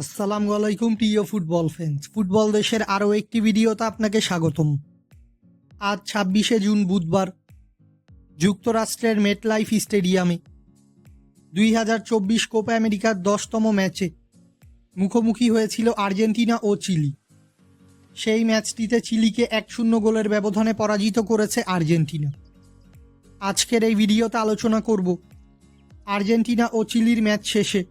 আসসালামু আলাইকুম, প্রিয় ফুটবল ফ্যান্স ফুটবল দেশের আরও একটি ভিডিওতে আপনাকে স্বাগতম। আজ ছাব্বিশে জুন বুধবার, যুক্তরাষ্ট্রের মেটলাইফ স্টেডিয়ামে দুই হাজার চব্বিশ কোপা আমেরিকার দশতম ম্যাচে মুখোমুখি হয়েছিল আর্জেন্টিনা ও চিলি। সেই ম্যাচটিতে চিলিকে এক শূন্য গোলের ব্যবধানে পরাজিত করেছে আর্জেন্টিনা। আজকের এই ভিডিওতে আলোচনা করব আর্জেন্টিনা ও চিলির ম্যাচ শেষে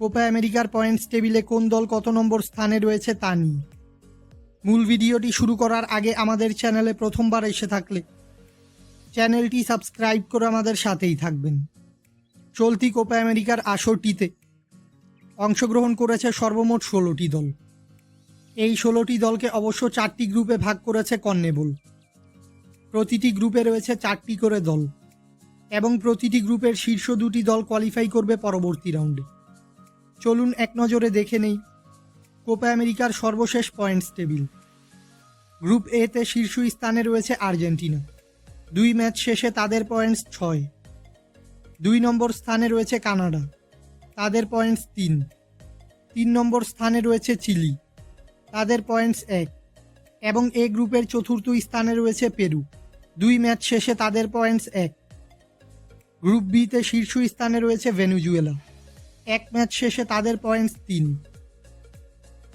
কোপা আমেরিকার পয়েন্টস টেবিলে কোন দল কত নম্বর স্থানে রয়েছে তা নিয়ে। মূল ভিডিওটি শুরু করার আগে আমাদের চ্যানেলে প্রথমবার এসে থাকলে চ্যানেলটি সাবস্ক্রাইব করে আমাদের সাথেই থাকবেন। চলতি কোপা আমেরিকার আসরটিতে অংশগ্রহণ করেছে সর্বমোট ষোলোটি দল। এই ষোলোটি দলকে অবশ্য চারটি গ্রুপে ভাগ করেছে কন্নেবল প্রতিটি গ্রুপে রয়েছে চারটি করে দল এবং প্রতিটি গ্রুপের শীর্ষ দুটি দল কোয়ালিফাই করবে পরবর্তী রাউন্ডে চলুন এক নজরে দেখে নেই। কোপা আমেরিকার সর্বশেষ পয়েন্টস টেবিল। গ্রুপ এতে শীর্ষ স্থানে রয়েছে আর্জেন্টিনা। দুই ম্যাচ শেষে তাদের পয়েন্টস ছয়। দুই নম্বর স্থানে রয়েছে কানাডা। তাদের পয়েন্টস তিন। তিন নম্বর স্থানে রয়েছে চিলি। তাদের পয়েন্টস এক। এবং এ গ্রুপের চতুর্থ স্থানে রয়েছে পেরু। দুই ম্যাচ শেষে তাদের পয়েন্টস এক। গ্রুপ বিতে শীর্ষ স্থানে রয়েছে ভেনুজুয়েলা। এক ম্যাচ শেষে তাদের পয়েন্টস তিন।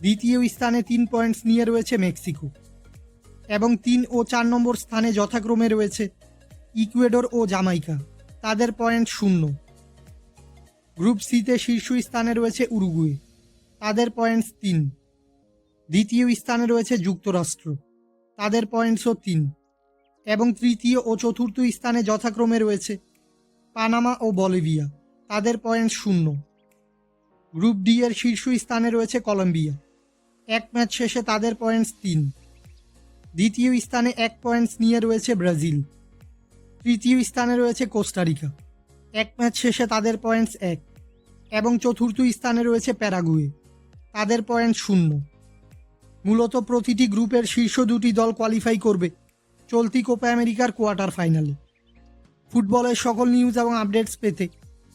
দ্বিতীয় স্থানে তিন পয়েন্টস নিয়ে রয়েছে মেক্সিকো। এবং তিন ও চার নম্বর স্থানে যথাক্রমে রয়েছে ইকুয়েডর ও জামাইকা। তাদের পয়েন্ট শূন্য। গ্রুপ সিতে শীর্ষ স্থানে রয়েছে উরুগুয়ে। তাদের পয়েন্টস তিন। দ্বিতীয় স্থানে রয়েছে যুক্তরাষ্ট্র। তাদের পয়েন্টসও তিন। এবং তৃতীয় ও চতুর্থ স্থানে যথাক্রমে রয়েছে পানামা ও বলিভিয়া। তাদের পয়েন্ট শূন্য। গ্রুপ ডি এর শীর্ষ স্থানে রয়েছে কলম্বিয়া। এক ম্যাচ শেষে তাদের পয়েন্টস তিন। দ্বিতীয় স্থানে এক পয়েন্টস নিয়ে রয়েছে ব্রাজিল। তৃতীয় স্থানে রয়েছে কোস্টারিকা এক ম্যাচ শেষে তাদের পয়েন্টস এক এবং চতুর্থ স্থানে রয়েছে প্যারাগুয়ে। তাদের পয়েন্ট শূন্য। মূলত প্রতিটি গ্রুপের শীর্ষ দুটি দল কোয়ালিফাই করবে চলতি কোপা আমেরিকার কোয়ার্টার ফাইনালে ফুটবলের সকল নিউজ এবং আপডেটস পেতে